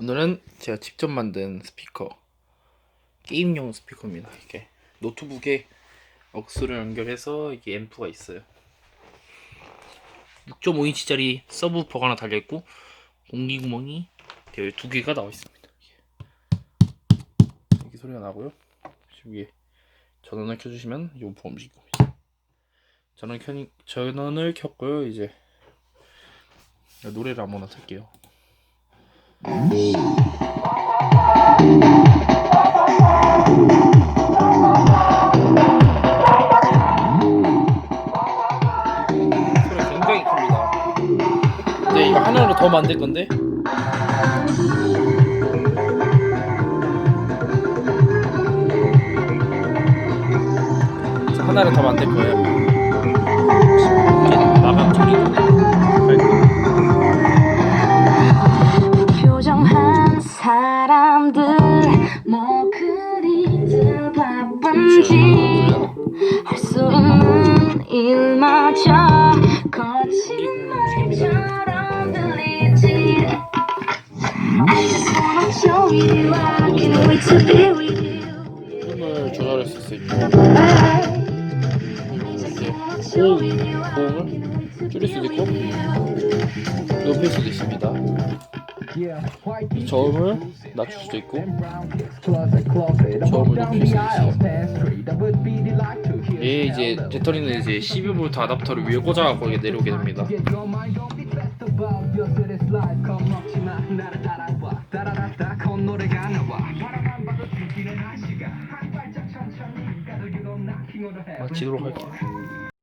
오늘은 제가 직접 만든 스피커 게임용 스피커입니다. 이게 노트북에 억스를 연결해서 이게 앰프가 있어요. 6.5인치짜리 서브우퍼가 하나 달려있고 공기구멍이 되어 두 개가 나와 있습니다. 이렇게. 소리가 나고요. 지금 위에 전원을 켜주시면 이 오퍼 움직일 겁니다. 전원 켜 전원을 켰고요. 이제 노래를 아무나 틀게요 소리가 굉장히 큽니다. 근데 이거 하나로 더 만들 건데. 하나를 더 만들 거예요. 사람들 뭐 그리들 바쁜지. 할 수 있는 일마저 거친 말처럼 들리지. I just wanna show you I can't wait to be with you. 조절할 수 있고. 호흡, 호흡을 줄일 수도 있고. 높일 수도 있습니다. 저음을 낮출 수도 있고 저음을 높일 수도 있어요. 얘 이제 배터리는 이제 12V 아답터를 위에 꽂아갖고 이게 내려오게 됩니다. 마치도록 할게요.